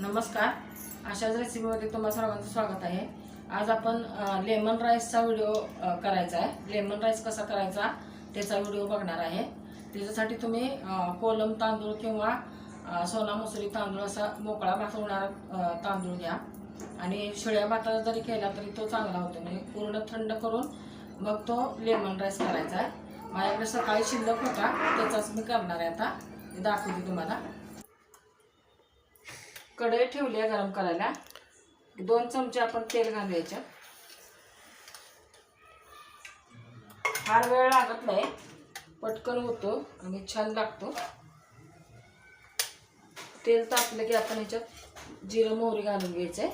नमस्कार. अशाच रेसिपीमध्ये तुम्हा सर्वांचं स्वागत आहे. आज आपण लेमन राईसचा व्हिडिओ करायचा आहे. लेमन राईस कसा करायचा त्याचा व्हिडिओ बघणार आहे. त्याच्यासाठी तुम्ही कोलम तांदूळ किंवा सोना मसुरी तांदूळ असा मोकळा भात तांदूळ घ्या. आणि शिळ्या भाताचा जरी केला तरी तो चांगला होतो. म्हणजे पूर्ण थंड करून मग तो लेमन राईस करायचा आहे. माझ्याकडे सकाळी शिल्लक होता त्याचाच मी करणार आहे आता. दाखवते तुम्हाला. कढई ठेवली आहे गरम करायला. दोन चमचे आपण तेल घालायचं. फार वेळ लागत नाही. पटकन होतो आणि छान लागतो. तेल तापलं की आपण ह्याच्यात जिरं मोहरी घालून घ्यायचंय.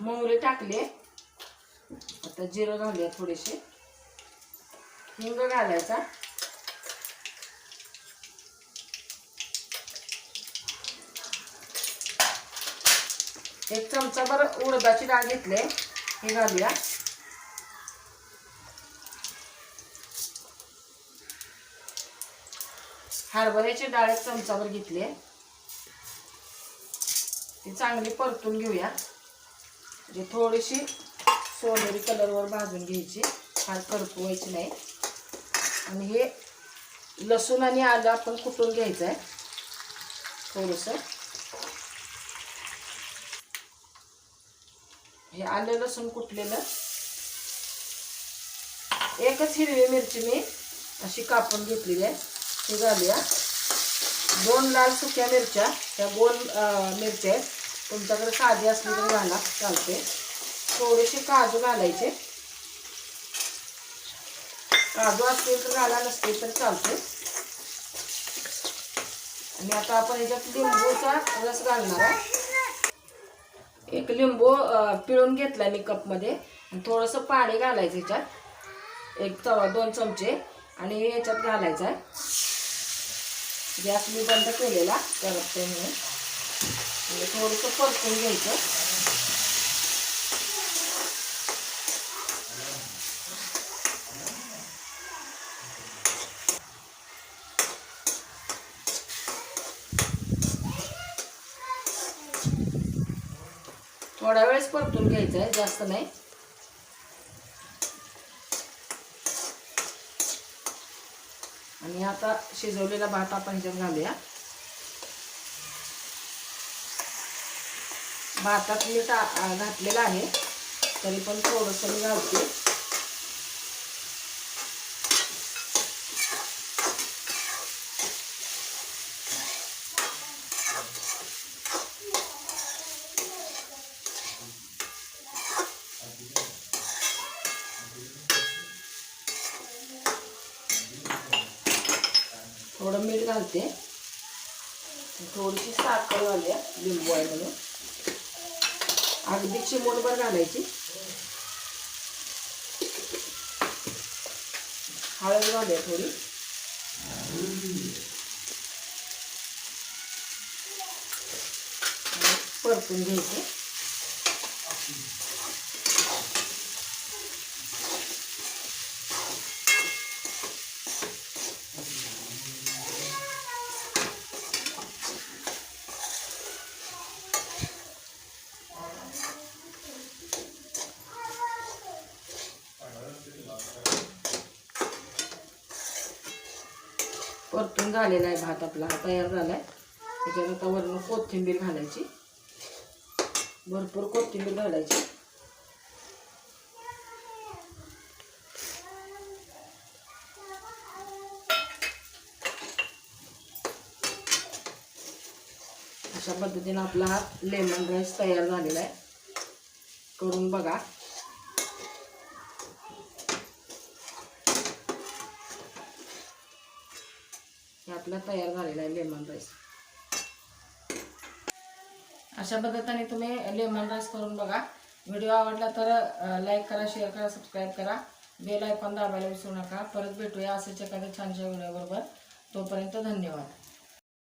मोहरी टाकली तर जिरं घालूया थोडेसे. हिंग घालायचा. एक चमचाभर उडदाची डाळ घेतले हे घालूया. हरभऱ्याची डाळ एक चमचाभर घेतली ती चांगली परतून घेऊया. म्हणजे थोडीशी सोनेरी कलरवर भाजून घ्यायची. फार करपवायची नाही. आणि हे लसूण आणि आलं आपण कुटून घ्यायचं आहे थोडंसं. हे आलं लसूण कुटलेलं. एकच हिरवी मिरची मी अशी कापून घेतलेली आहे. ती घालूया. दोन लाल सुक्या मिरच्या. त्या गोल मिरच्या आहेत. तुमच्याकडे साधी असली तरी घाला. चालते थोडेसे काजू घालायचे. काजू असतील तर घाला नसतील तर चालते आणि आता आपण याच्यात लिंबूचा रस घालणार आहे. एक लिंबू पिळून घेतला मी कपमध्ये. थोडंसं पाणी घालायचं ह्याच्यात एक चव दोन चमचे. आणि याच्यात ह्याच्यात घालायचं आहे. गॅस मी बंद केलेला करपते म्हणून थोडंसं परतून घ्यायचं. थोडा वेळेस परतून घ्यायचं आहे जास्त नाही. आणि आता शिजवलेला भात आपण ह्याच्यात घालूया. भातात मी घातलेला आहे तरी पण थोडंसं मी घालते. थोडं मीठ घालते. थोडीशी साखर घालूया लिंबू आहे म्हणून. अगदी चिमूटभर घालायची. हळद घालूया थोडी. परतून घ्यायचे. परतून झालेला आहे भात आपला हा तयार झाला आहे त्याच्यात आता वरून कोथिंबीर घालायची. भरपूर कोथिंबीर घालायची. अशा पद्धतीनं आपला हा लेमन राईस तयार झालेला आहे. करून बघा. हे आपला तयार झालेला आहे लेमन राईस. अशा पद्धतीने तुम्ही लेमन राईस करून बघा. व्हिडिओ आवडला तर लाईक करा शेअर करा सबस्क्राईब करा. बेल आयकॉन दाबायला विसरू नका. परत भेटूया असंच एखाद्या छानशा व्हिडिओ बरोबर तोपर्यंत धन्यवाद.